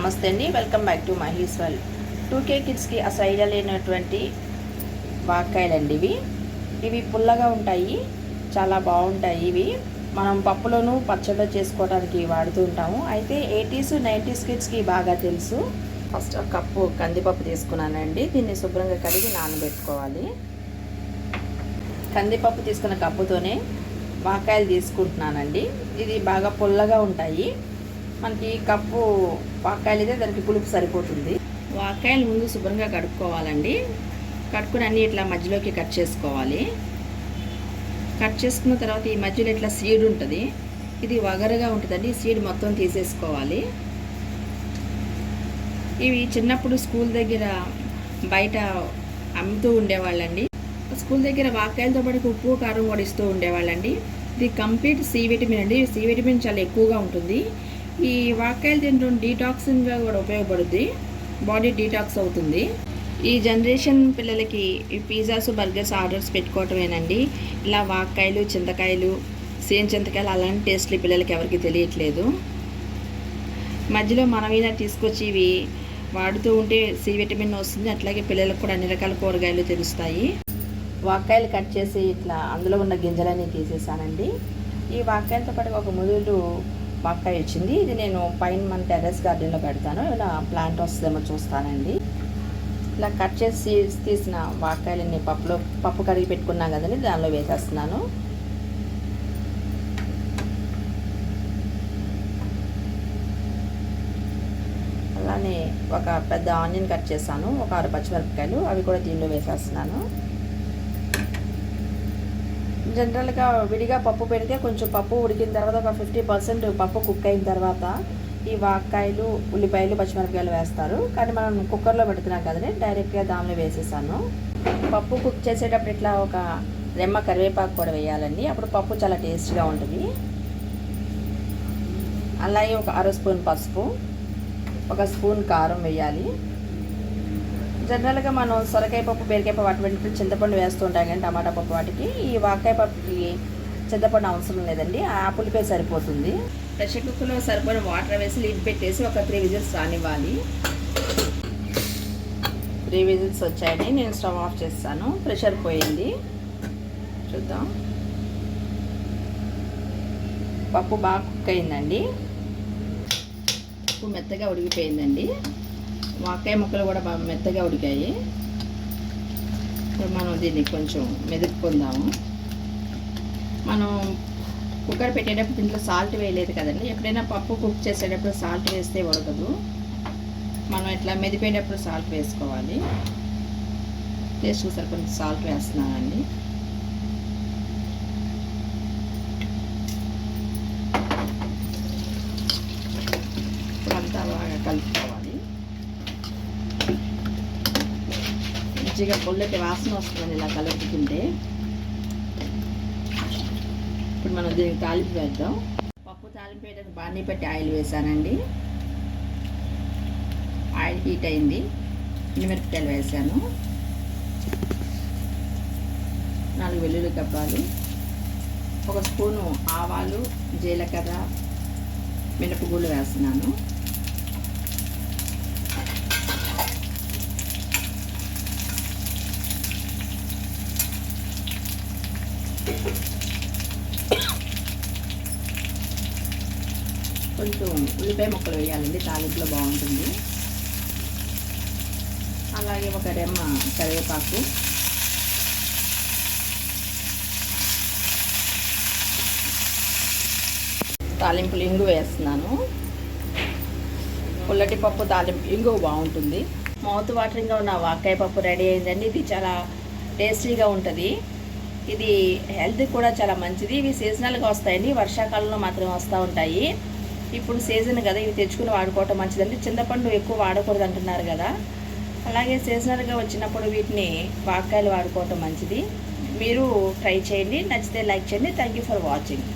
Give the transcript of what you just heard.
నమస్తే అండి. Welcome back to Mahi's వల్ టూ కే కిడ్స్కి అసలు ఐడియా లేనటువంటి వాక్కాయలండి ఇవి. ఇవి పుల్లగా ఉంటాయి చాలా బాగుంటాయి ఇవి. మనం పప్పులోను పచ్చళ్ళు చేసుకోవడానికి వాడుతూ ఉంటాము. అయితే ఎయిటీస్ నైంటీస్ కిడ్స్కి బాగా తెలుసు. ఫస్ట్ ఒక కప్పు కందిపప్పు తీసుకున్నానండి. దీన్ని శుభ్రంగా కడిగి నానబెట్టుకోవాలి. కందిపప్పు తీసుకున్న కప్పుతోనే వాకాయలు తీసుకుంటున్నానండి. ఇది బాగా పుల్లగా ఉంటాయి. మనకి కప్పు వాకాయలు అయితే దానికి పులుపు సరిపోతుంది. వాకాయలు ముందు శుభ్రంగా కడుక్కోవాలండి. కడుక్కుని అన్నీ ఇట్లా మధ్యలోకి కట్ చేసుకోవాలి. కట్ చేసుకున్న తర్వాత ఈ మధ్యలో ఇట్లా సీడ్ ఉంటుంది. ఇది వగరగా ఉంటుందండి. సీడ్ మొత్తం తీసేసుకోవాలి. ఇవి చిన్నప్పుడు స్కూల్ దగ్గర బయట అమ్ముతూ ఉండేవాళ్ళండి. స్కూల్ దగ్గర వాకాయలతో పాటు ఉప్పు కారం కూడా ఇస్తూ ఉండేవాళ్ళండి. ఇది కంప్లీట్ సి విటమిన్ అండి. సి విటమిన్ చాలా ఎక్కువగా ఉంటుంది. ఈ వాకాయలు తినడం డీటాక్సింగ్గా కూడా ఉపయోగపడుద్ది. బాడీ డీటాక్స్ అవుతుంది. ఈ జనరేషన్ పిల్లలకి ఈ పిజ్జాస్ బర్గర్స్ ఆర్డర్స్ పెట్టుకోవటమేనండి. ఇలా వాక్కాయలు చింతకాయలు సేమ్ చింతకాయలు అలాంటి టేస్ట్లు ఈ పిల్లలకి ఎవరికి తెలియట్లేదు. మధ్యలో మనమైనా తీసుకొచ్చి ఇవి వాడుతూ ఉంటే సి విటమిన్ వస్తుంది. అట్లాగే పిల్లలకు కూడా అన్ని రకాల కూరగాయలు తెలుస్తాయి. వాకాయలు కట్ చేసి ఇట్లా అందులో ఉన్న గింజలన్నీ తీసేసానండి. ఈ వాకాయలతో పాటు ఒక ముదులు వాక్కాయ వచ్చింది. ఇది నేను పైన మన టెర్రస్ గార్డెన్లో పెడతాను. ఇలా ప్లాంట్ వస్తుందేమో చూస్తానండి. ఇలా కట్ చేసి తీసిన వాక్కాయలన్నీ పప్పులో పప్పు కడిగి పెట్టుకున్నాం కదండి దానిలో వేసేస్తున్నాను. అలానే ఒక పెద్ద ఆనియన్ కట్ చేశాను ఒక ఆరు పచ్చిమిరపకాయలు అవి కూడా దీనిలో వేసేస్తున్నాను. జనరల్గా విడిగా పప్పు పెడితే కొంచెం పప్పు ఉడికిన తర్వాత ఒక ఫిఫ్టీ పర్సెంట్ పప్పు కుక్ అయిన తర్వాత ఈ వాక్కాయలు ఉల్లిపాయలు పచ్చిమిరపకాయలు వేస్తారు. కానీ మనం కుక్కర్లో పెడుతున్నాం కదండి డైరెక్ట్గా దానిలో వేసేసాను. పప్పు కుక్ చేసేటప్పుడు ఇట్లా ఒక రెమ్మ కరివేపాకు కూడా వేయాలండి. అప్పుడు పప్పు చాలా టేస్ట్గా ఉంటుంది. అలాగే ఒక అర స్పూన్ పసుపు ఒక స్పూన్ కారం వేయాలి. జనరల్గా మనం సొరకాయ పప్పు బీరకాయ పప్పు వాటి వెంటనే చింతపండు వేస్తూ ఉంటాం కానీ టమాటా పప్పు వాటికి. ఈ వాకాయ పప్పుకి చింతపండు అవసరం లేదండి. ఆ పులిపే సరిపోతుంది. ప్రెషర్ కుక్కర్లో సరిపోయిన వాటర్ వేసి లిడ్ పెట్టేసి ఒక త్రీ విజిల్స్ రానివ్వాలి. త్రీ విజిల్స్ వచ్చాయని నేను స్టవ్ ఆఫ్ చేస్తాను. ప్రెషర్ పోయింది. చూద్దాం. పప్పు బాగా కుక్ అయిందండి. పప్పు మెత్తగా ఉడికిపోయిందండి. వాకాయ ముక్కలు కూడా బాగా మెత్తగా ఉడికాయి. ఇప్పుడు మనం దీన్ని కొంచెం మెదుపుకుందాము. మనం కుక్కర్ పెట్టేటప్పుడు దీంట్లో సాల్ట్ వేయలేదు కదండి. ఎప్పుడైనా పప్పు కుక్ చేసేటప్పుడు సాల్ట్ వేస్తే ఉడకదు. మనం ఇట్లా మెదిపేటప్పుడు సాల్ట్ వేసుకోవాలి. టేస్ట్ సరిపడిన సాల్ట్ వేస్తున్నానండి. మంచిగా పుల్లటి వాసన వస్తుందండి ఇలా కలుపుతుంటే ఇప్పుడు మనం దీనికి తాలింపు వేద్దాం. పప్పు తాలింపు వేయడానికి బాణీ పెట్టి ఆయిల్ వేసానండి. ఆయిల్ హీట్ అయింది. మిరపకాయలు వేసాను. నాలుగు వెల్లుల్లి కప్పాలు. ఒక స్పూను ఆవాలు జీలకర్ర మినపగుళ్ళు వేస్తున్నాను. కొంచెం ఉల్లిపాయ ముక్కలు వేయాలండి. తాలింపులో బాగుంటుంది. అలాగే ఒక రెమ్మ కరివేపాకు. తాలింపులు ఇంగు వేస్తున్నాను. పుల్లటి పప్పు తాలింపు ఇంగు బాగుంటుంది. మౌత్ వాటరింగ్గా ఉన్న వాకాయ పప్పు రెడీ అయిందండి. ఇది చాలా టేస్టీగా ఉంటుంది. ఇది హెల్త్ కూడా చాలా మంచిది. ఇవి సీజనల్గా వస్తాయండి వర్షాకాలంలో మాత్రమే వస్తూ ఉంటాయి. ఇప్పుడు సీజన్ కదా ఇవి తెచ్చుకుని వాడుకోవటం మంచిదండి చింతపండు ఎక్కువ వాడకూడదు అంటున్నారు కదా. అలాగే సీజనల్గా వచ్చినప్పుడు వీటిని వాకాయలు వాడుకోవటం మంచిది. మీరు ట్రై చేయండి నచ్చితే లైక్ చేయండి. Thank you for watching